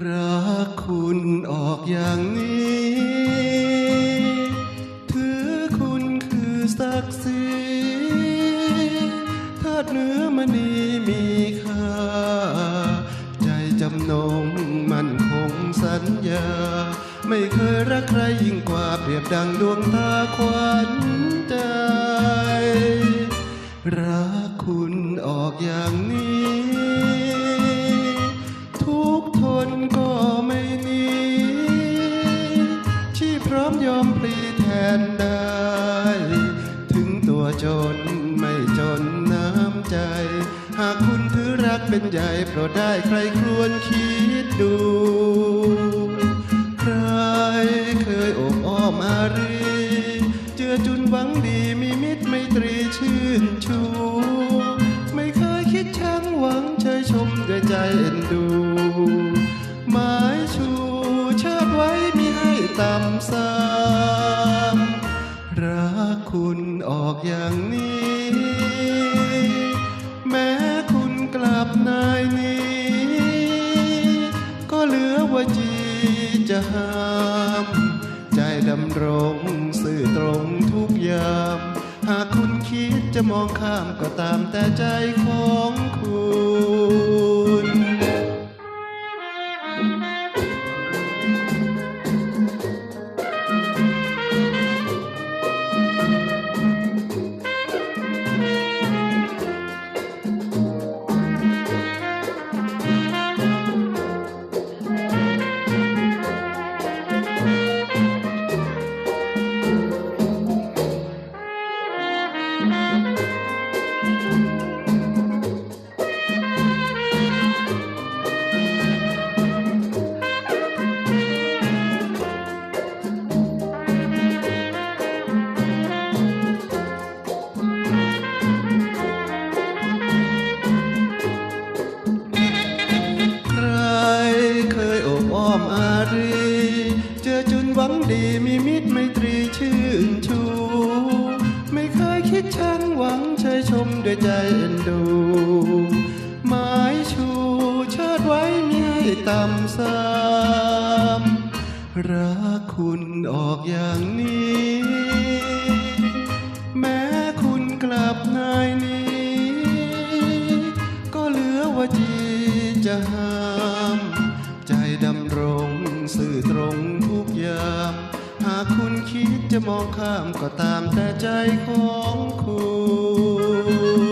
รักคุณออกอย่างนี้ ถือคุณคือศักดิ์ศรีธาตุเนื้อมณีมีค่า ใจจำนงมันคงสัญญา ไม่เคยรักใครยิ่งกว่าเปรียบดังดวงตาขวัญใจ รักคุณออกอย่างนี้ ทุกทนก็ไม่หนีที่พร้อมยอมพลีแทนได้ ถึงตัวจนไม่จนน้ำใจ หากคุณถือรักเป็นใหญ่โปรดได้ใครครวรคิดดู ใครเคยโอบอ้อมอารี เจือจุนหวังดีมีมิตรไมตรีชื่นชู ไม่เคยคิดชังหวังเชยชมด้วยใจเอ็นดู ต่ำซ้ำรักคุณออกอย่างนี้ แม้คุณกลับนายนี้ ก็เหลือว่าจีจะห้าม ใจดำรงสื่อตรงทุกยาม หากคุณคิดจะมองข้ามก็ตามแต่ใจของคุณ ดชังหวังเชยชมด้วยใจเอ็นดูหมายชูเชิดไว้มิให้ต่ำซ้ำรักคุณออกอย่างนี้ แม้คุณกลับนายนี้ ก็เหลือว่าจีจะหา คิดจะมองข้ามก็ตามแต่ใจของคุณ